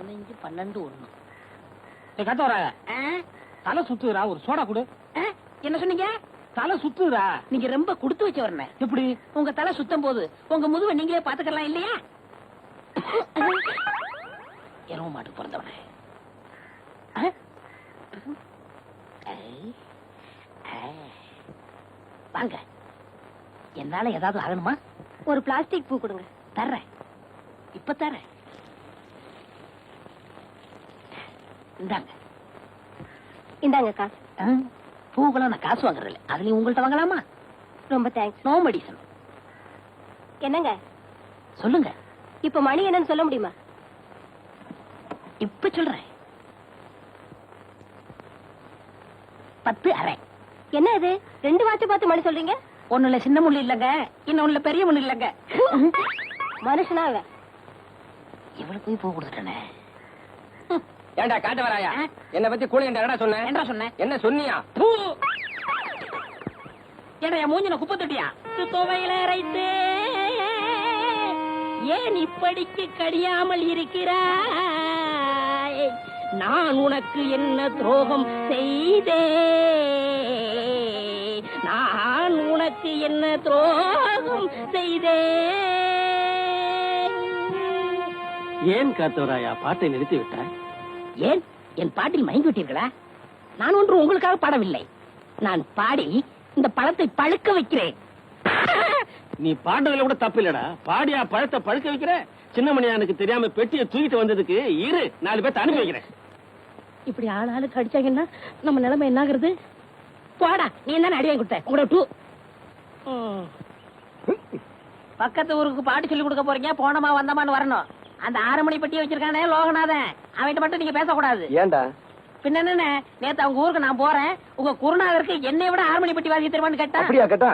பதினஞ்சு பன்னெண்டு ஒண்ணு. கத்தவர? தலை சுத்துறா ஒரு சோடா கொடு? என்ன சொன்னீங்க? தலை சுத்துறா நீங்க ரொம்ப கொடுத்து வச்சவர்னே. எப்படி? உங்க தலை சுத்தம் போது உங்க முதுவை நீங்களே பாத்துக்கலாம் இல்லையா? எருவ மாட்டு பிறந்தவனே. வாங்க. என்னால ஏதாவது ஆகணுமா? ஒரு பிளாஸ்டிக் பூ கொடுங்க. தர்றேன். இப்ப தர்றேன். இந்தாங்க. இந்தாங்க காசு? பூக்கெல்லாம் நான் காசு வாங்குறது இல்ல அதுலயும் உங்கள்ட்ட வாங்கலாமா? ரொம்ப தேங்க்ஸ். நோ மெடிசன் என்னங்க? சொல்லுங்க. இப்ப மணி என்னன்னு சொல்ல முடியுமா? இப்ப சொல்றேன். பத்து அரை. என்ன இது? ரெண்டு வாட்ச பார்த்து மணி சொல்றீங்க? ஒண்ணுல சின்ன முள்ளு இல்லங்க. இன்னொன்னுல பெரிய முள்ளு இல்லங்க. மனுஷனா இவளுக்கு போய் பூ கொடுத்துட்டேனே. ஏண்டா காட்டு வராயா? என்ன பத்தி கூலி என்னடா சொன்ன? என்ன சொன்னேன் என்ன சொன்னியா? பூ! ஏடா என் மூஞ்சின குப்பை தொட்டியா? துவையில அரைத்து. ஏன் இப்படிக்கு கடியாமல் இருக்கிறாய்? நான் உனக்கு என்ன துரோகம் செய்தே? நான் உனக்கு என்ன துரோகம் செய்தேன் ஏன் காத்தவராயா? பாட்டை நிறுத்தி விட்டாய்? ஏன்? என் பாட்டில் மயங்கி விட்டீர்களா நான் ஒன்று உங்களுக்காக பாடவில்லை. நான் பாடி இந்த பழத்தை பழுக்க வைக்கிறேன். நீ பாடுறதுல கூட தப்பு இல்லடா பாடியா பழத்தை பழுக்க வைக்கிற? சின்னமணியா எனக்கு தெரியாம பெட்டியை தூக்கிட்டு வந்ததுக்கு இரு நாலு பேர்த்த அனுப்பி வைக்கிறேன். இப்படி ஆள் ஆளுக்கு அடிச்சாங்கன்னா நம்ம நிலைமை என்ன ஆகுறது போடா நீ தானே அடி வாங்கி கொடுத்த? உங்களோட டூ. பக்கத்து ஊருக்கு பாட்டு சொல்லி கொடுக்க போறீங்க போனமா வந்தமான்னு வரணும். அந்த ஆறு மணி பெட்டியை வச்சிருக்கானே லோகநாதன். அவன்கிட்ட மட்டும் நீங்க பேசக்கூடாது. ஏன்டா? பின்ன என்ன நேத்து அவங்க ஊருக்கு நான் போறேன். உங்க குருநாதருக்கு என்னை விட ஆறு மணி பெட்டி வாசி தருவான்னு கேட்டா? அப்படியா கேட்டா?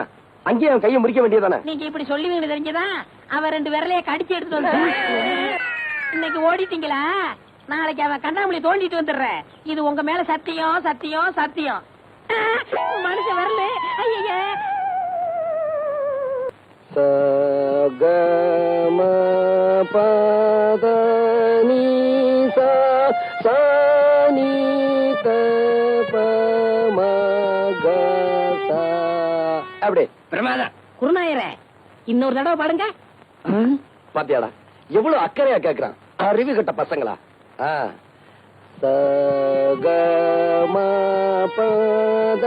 அங்கேயே அவன் கையை முறிக்க வேண்டியதானே நீங்க இப்படி சொல்லுவீங்க தெரிஞ்சுதான் அவன் ரெண்டு விரலைய கடிச்சு எடுத்துட்டு வந்து இன்னைக்கு ஓடிட்டீங்களா? நாளைக்கு அவன் கண்ணாமூலி தோண்டிட்டு வந்துடுறேன். இது உங்க மேல சத்தியம் சத்தியம் சத்தியம். மனுஷன் வரல. ஐயா சகம பத நீ சா சானி அப்படி பிரமாதம் குருநாயரே இன்னொரு தடவை பாடுங்க. பாத்தியாடா எவ்வளவு அக்கறையா கேக்குறான். அறிவு கட்ட பசங்களா? ஆ. சகம பத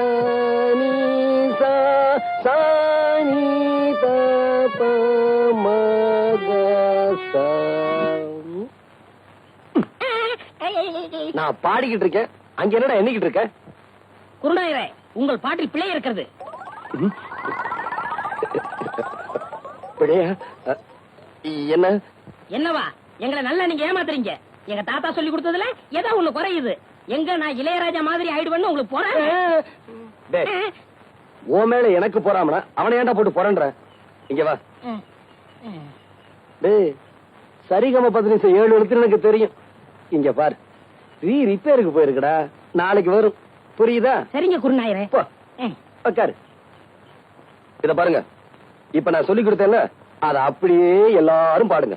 நான் பாடிக்கிட்டு இருக்கேன். அங்க என்னடா எண்ணிக்கிட்டு இருக்க? குருநாயரே உங்கள் பாட்டில் பிழை இருக்கிறது. பிழையா என்ன? என்னவா? எங்களை நல்லா நீங்க ஏமாத்துறீங்க. எங்க தாத்தா சொல்லி கொடுத்ததுல ஏதோ ஒண்ணு குறையுது. எங்க நான் இளையராஜா மாதிரி ஆயிடுவேன்னு உங்களுக்கு போறேன்? உன் மேல எனக்கு போறாமனா? அவனை ஏன்டா போட்டு போறன்ற? இங்க வா. டேய் சரிகம பதினஞ்சு ஏழு எழுத்து எனக்கு தெரியும். இங்க பாரு. ரீ ரிப்பேருக்கு போயிருக்குடா. நாளைக்கு வரும். புரியுதா? சரிங்க குருநாயரே. போ. உட்காரு இத பாருங்க. இப்ப நான் சொல்லி கொடுத்தேன்ல அத அப்படியே எல்லாரும் பாடுங்க.